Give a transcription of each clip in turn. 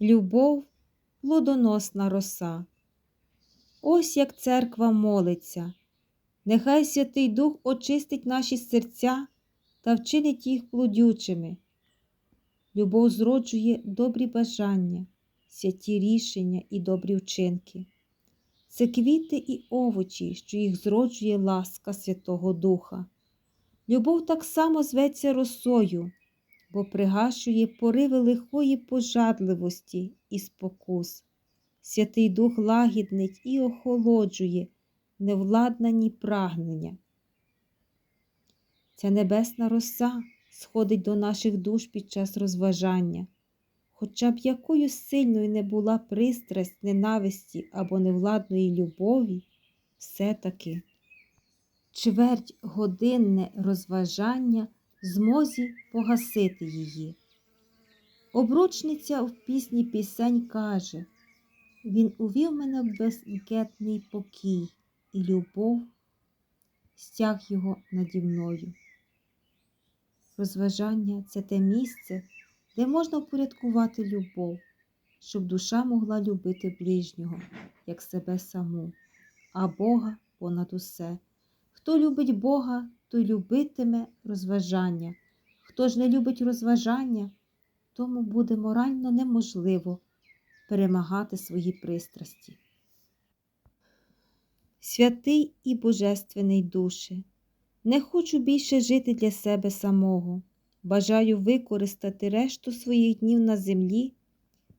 любов, плодоносна роса. Ось як церква молиться. Нехай Святий Дух очистить наші серця та вчинить їх плодючими. Любов зроджує добрі бажання, святі рішення і добрі вчинки. Це квіти і овочі, що їх зроджує ласка Святого Духа. Любов так само зветься росою, бо пригашує пориви лихої пожадливості і спокус. Святий Дух лагіднить і охолоджує невладнані прагнення. Ця небесна роса сходить до наших душ під час розважання, хоча б якою сильною не була пристрасть ненависті або невладної любові, все-таки чверть годинне розважання змозі погасити її. Обручниця в пісні пісень каже Він увів мене в безкетний покій, і любов стяг його наді мною. Розважання це те місце, де можна впорядкувати любов, щоб душа могла любити ближнього, як себе саму, а Бога понад усе. Хто любить Бога, той любитиме розважання. Хто ж не любить розважання, тому буде морально неможливо перемагати свої пристрасті. Святий і Божественний душе, не хочу більше жити для себе самого. Бажаю використати решту своїх днів на землі,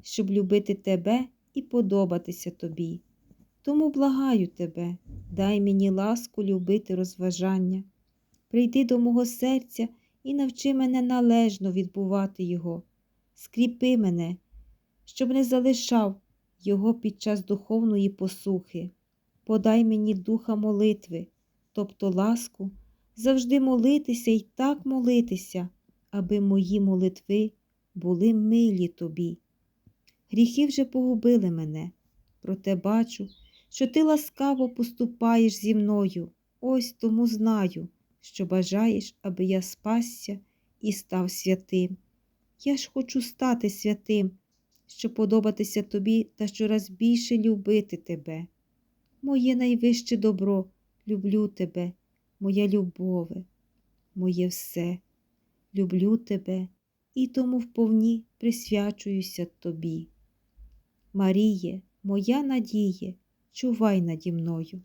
щоб любити тебе і подобатися тобі. Тому благаю тебе, дай мені ласку любити розважання. Прийди до мого серця і навчи мене належно відбувати його. Скріпи мене, щоб не залишав його під час духовної посухи. Подай мені духа молитви, тобто ласку, завжди молитися і так молитися, аби мої молитви були милі тобі. Гріхи вже погубили мене, проте бачу, що ти ласкаво поступаєш зі мною, ось тому знаю, що бажаєш, аби я спасся і став святим. Я ж хочу стати святим, щоб подобатися тобі та щораз більше любити тебе. Моє найвище добро, люблю тебе, моя любове, моє все, люблю тебе і тому вповні присвячуюся тобі. Маріє, моя надіє, чувай наді мною.